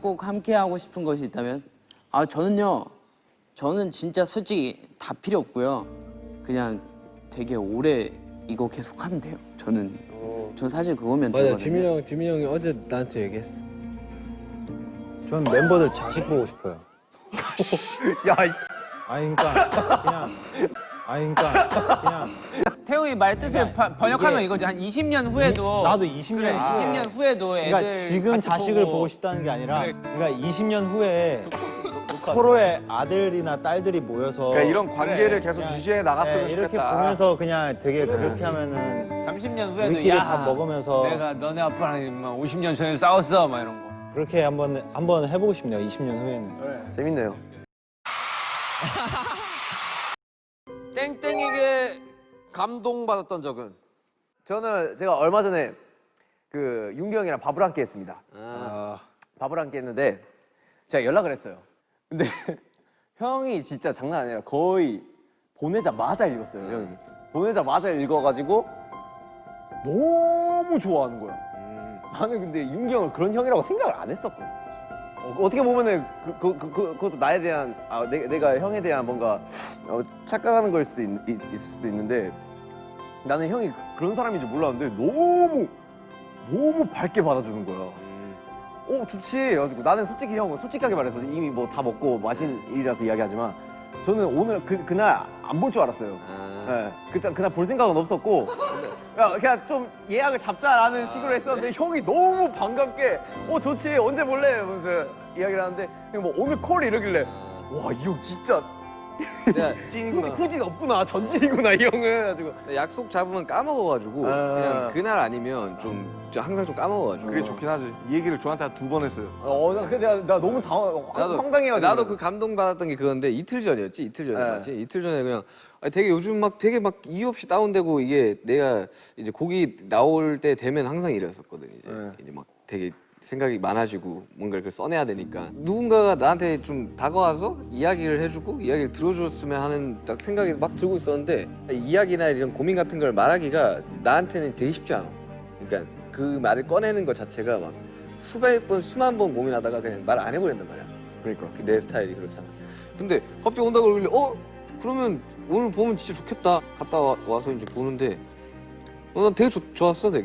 꼭 함께 하고 싶은 것이 있다면 아 저는요 저는 진짜 솔직히 다 필요 없고요 그냥 되게 오래 이거 계속 하면 돼요 저는 전 사실 그거면 맞아 되거든요. 지민이 형 지민이 형이 어제 나한테 얘기했어. 전 멤버들 자식 보고 싶어요. 야. 아니 그러니까 그냥 아니 그러니까 그냥 태웅이 말 뜻을 바- 번역하면 이거지. 한 20년 후에도 나도 20년 그래, 후에 20년 후에도 애들 그러니까 지금 같이 자식을 보고 보고 싶다는 게 아니라 그래. 그러니까 20년 후에 서로의 아들이나 딸들이 모여서 그러니까 이런 관계를 그래. 계속 그냥, 유지해 나갔으면 네, 이렇게 좋겠다. 보면서 그냥 되게 그렇게 하면은 30년 후에도 우리끼리 야, 밥 먹으면서 내가 너네 아빠랑 막 50년 전에 싸웠어 막 이런 거. 그렇게 한번 한번 해보고 싶네요. 20년 후에는. 재밌네요. 땡땡에게 감동받았던 적은 저는 제가 얼마 전에 그 윤기 형이랑 밥을 함께 했습니다. 아, 밥을 함께 했는데 제가 연락을 했어요. 근데 형이 진짜 장난 아니라 거의 보내자마자 읽었어요, 형이. 보내자마자 읽어가지고 너무 좋아하는 거야. 나는 근데 윤기 형을 그런 형이라고 생각을 안 했었거든. 어, 어떻게 보면은 그, 그, 그, 그, 그것도 나에 대한 아, 내, 내가 형에 대한 뭔가 어, 착각하는 걸 수도 있, 있, 있을 수도 있는데 나는 형이 그런 사람인 줄 몰랐는데 너무 너무 밝게 받아주는 거야. 어 좋지. 그래가지고 나는 솔직히 형 솔직하게 말해서 이미 뭐 다 먹고 마신 일이라서 이야기하지만 저는 오늘 그 그날 안 볼 줄 알았어요. 네. 그때 그날 볼 생각은 없었고 야, 그냥 좀 예약을 잡자라는 식으로 했었는데 형이 너무 반갑게 어 좋지 언제 볼래? 이러면서 이야기를 하는데 뭐 오늘 콜 이러길래 와 이 형 진짜 찐이구나. 후진 없구나 전진이구나 이 형은 그래가지고 약속 잡으면 까먹어가지고 아. 그냥 그날 아니면 좀, 좀 항상 좀 까먹어가지고 그게 좋긴 하지. 이 얘기를 저한테 두번 했어요. 어, 나 근데 나, 나 너무 당황, 나도 황당해가지고. 나도 그 감동 받았던 게 그건데 이틀 전이었지 이틀 전에 네. 맞지 이틀 전에 그냥 아니, 되게 요즘 막 되게 막 이유 없이 다운되고 이게 내가 이제 곡이 나올 때 되면 항상 이랬었거든 이제 네. 이제 막 되게 생각이 많아지고 뭔가를 그걸 써내야 되니까 누군가가 나한테 좀 다가와서 이야기를 해주고 이야기를 들어줬으면 하는 딱 생각이 막 들고 있었는데 이야기나 이런 고민 같은 걸 말하기가 나한테는 되게 쉽지 않아 그러니까 그 말을 꺼내는 것 자체가 막 수백 번 수만 번 고민하다가 그냥 말 안 해버린단 말이야 그러니까. 그내 스타일이 그렇잖아. 근데 갑자기 온다고 그러길래 어? 그러면 오늘 보면 진짜 좋겠다. 갔다 와, 와서 이제 보는데 어, 난 되게 좋, 좋았어 되게.